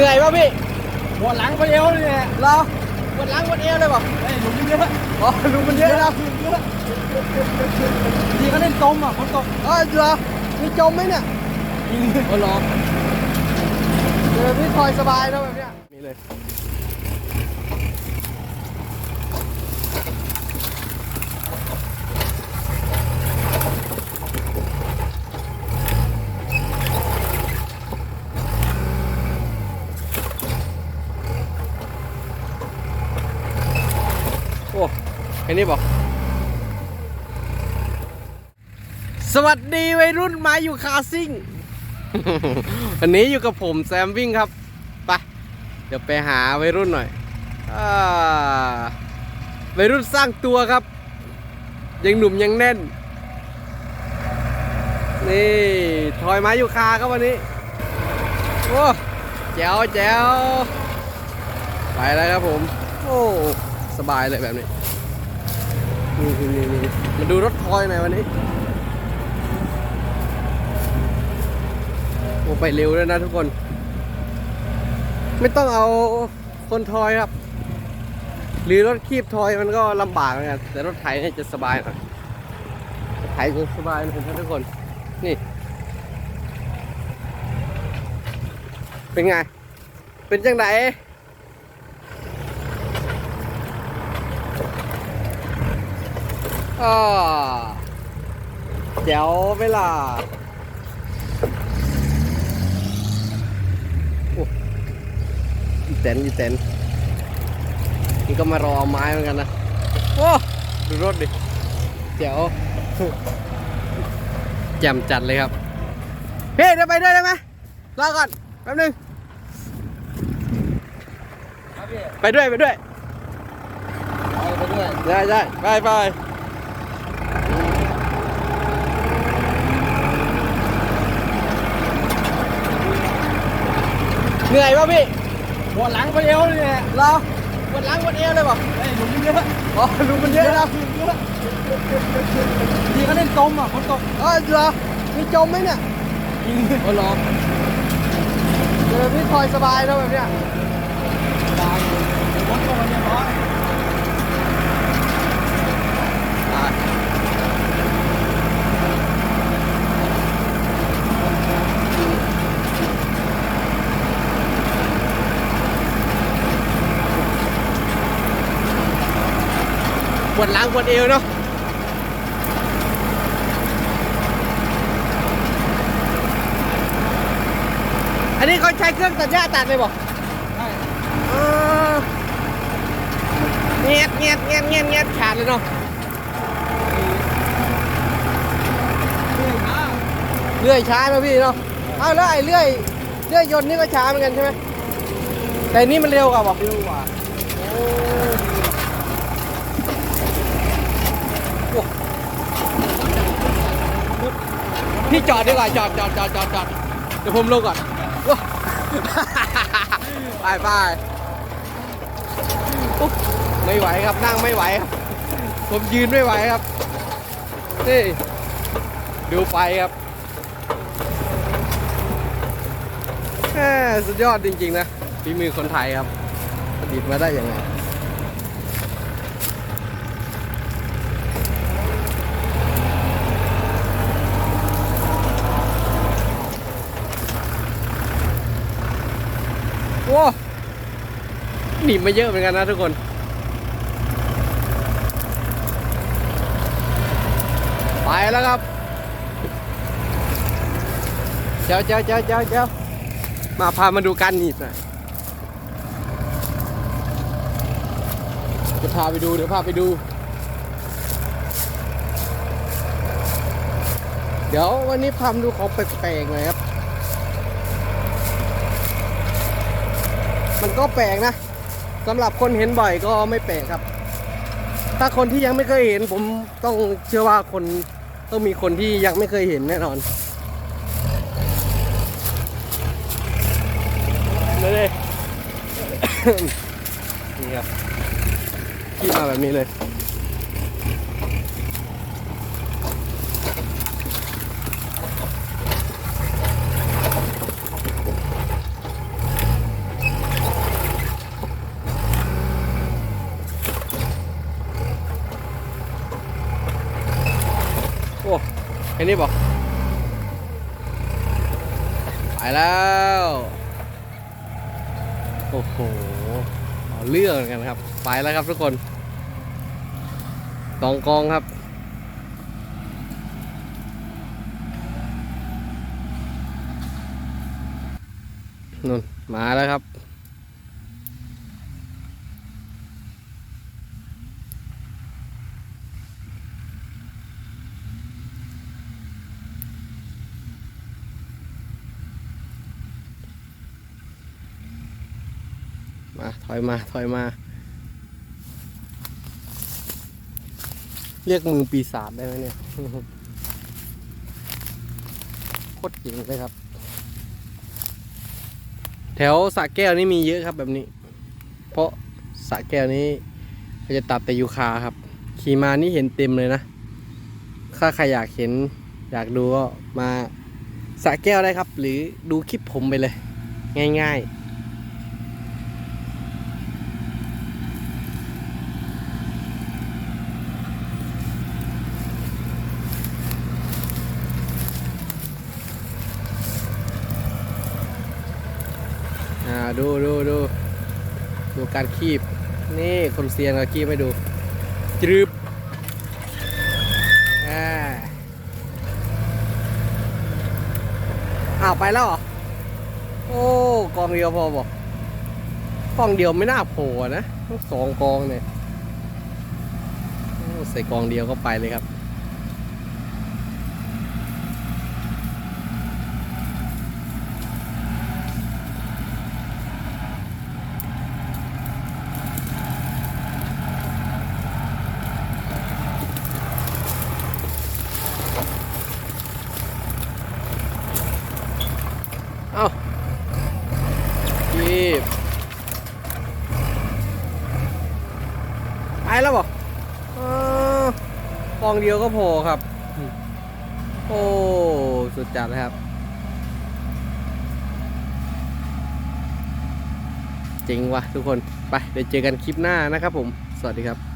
เหนื่อยป่ะพี่ปวดหลังไปเอวเลยเนี่ยเหรอปวดหลังปวดเอวเลยป่ะไอ้หลุมมันเยอะอ๋อลุงมันเยอะนะเยอะดีก็เล่นจมอะฝนตกเออเหรอมีจมไหมเนี่ยยิงโอ้เหรอเออพี่คอยสบายนะแบบเนี้ยนี่เลยโอ้ แค่นี้บอกสวัสดีวัยรุ่นมาอยู่คาซิ่ง วันนี้อยู่กับผมแซมวิ่งครับ ไป เดี๋ยวไปหาวัยรุ่นหน่อยอาวัยรุ่นสร้างตัวครับ ยังหนุ่มยังแน่น นี่ถอยมาอยู่คาครับวันนี้ โอ้แจ๋วแจ๋วไปแล้วครับผม โอ้ สบายเลยแบบนี้ นี่นี่นี่มาดูรถทอยหน่อยวันนี้ โอ้ไปเร็วเลยนะทุกคน ไม่ต้องเอาคนทอยครับ หรือรถคีบทอยมันก็ลำบากเหมือนกันแต่รถไถเนี่ยจะสบายหน่อยไถจะสบายนะทุกคน นี่ เป็นไง เป็นจังไหน อ่าแจ๋วไหมล่ะอีแตนอีแตนนี่ก็มารอเอาไม้เหมือนกันนะ โอ้ ดูรถดิเจ๋วแจ่มจัดเลยครับเฮ้ยเดี๋ยวไปด้วยได้ไหมรอก่อนแป๊บนึงครับพี่ไปด้วยไปด้วยไปไปด้วยได้ได้ไปไป เหนื่อยป่ะพี่ปวดหลังไปเอวเลยเนี่ยเหรอปวดหลังปวดเอวเลยป่ะไอ้หลุมมันเยอะอ๋อลุงมันเยอะนะเยอะดีก็เล่นจมอะฝนตกเออเหรอมีจมไหมเนี่ยยิงโอ้เหรอเออพี่คอยสบายนะแบบเนี้ยตายฝนตกมันเรียบร้อย อะป วดหลังปวดเอวเนาะอันนี้เขาใช้เครื่องตัดหญ้าตัดเลยบอกใช่เออเงียบเงียบเงียบเงียบเงียบขาดเลยเนาะเรื่อยมาเลื่อยช้าไหมพี่เนาะเอาแล้วไอ้เลื่อยเลื่อยยนต์นี่ก็ช้าเหมือนกันใช่ไหมแต่นี่มันเร็วกว่าบอกเร็วกว่า พี่จอดดีกว่าจอดจอดจอดจอดจอดเดี๋ยวผมลงก่อนว้าไปไปอุ๊ยไม่ไหวครับนั่งไม่ไหวครับ ผมยืนไม่ไหวครับนี่ดูไฟครับแหม่สุดยอดจริงๆนะฝีมือคนไทยครับประดิษฐ์มาได้ยังไง โอ้หนีมาเยอะเหมือนกันนะทุกคนไปแล้วครับเจ้าเจ้าเจ้าเจ้าเจ้ามาพามาดูการหนีบหน่อยจะพาไปดูเดี๋ยวพาไปดู เดี๋ยววันนี้พามาดูของแปลกๆหน่อยครับ มันก็แปลกนะสำหรับคนเห็นบ่อยก็ไม่แปลกครับ ถ้าคนที่ยังไม่เคยเห็น ผมต้องเชื่อว่าคนต้องมีคนที่ยังไม่เคยเห็นแน่นอนเลยเลยนี่ครับขี่มาแบบนี้เลย ค่นี้บอกไปแล้ว โอ้โหเอาเรื่องกันครับ ไปแล้วครับทุกคนสองกองครับ นุ่น มาแล้วครับ มาถอยมาถอยมา เรียกมือปีศาจได้ไหมเนี่ยโคตรเจ๋งเลยครับ แถวสระแก้วนี่มีเยอะครับแบบนี้ เพราะสระแก้วนี้เขาจะตัดแต่ยูคาครับ ขี่มานี่เห็นเต็มเลยนะถ้าใครอยากเห็นอยากดูก็มาสระแก้วได้ครับ หรือดูคลิปผมไปเลย ง่าย ๆ ดูดูดูดูการคีบ นี่คนเซียนก็คีบให้ดูจรึบอ่าอ้าวไปแล้วเหรอ โอ้กองเดียวพอบอกกองเดียวไม่น่าโผล่นะต้องสองกองเนี่ยใส่กองเดียวก็ไปเลยครับ เอ้าจีบไปแล้วบอกเอ อกองเดียวก็พอครับ โอ้ สุดจัดเลยครับจริงว่ะทุกคน ไปเดี๋ยวเจอกันคลิปหน้านะครับผม สวัสดีครับ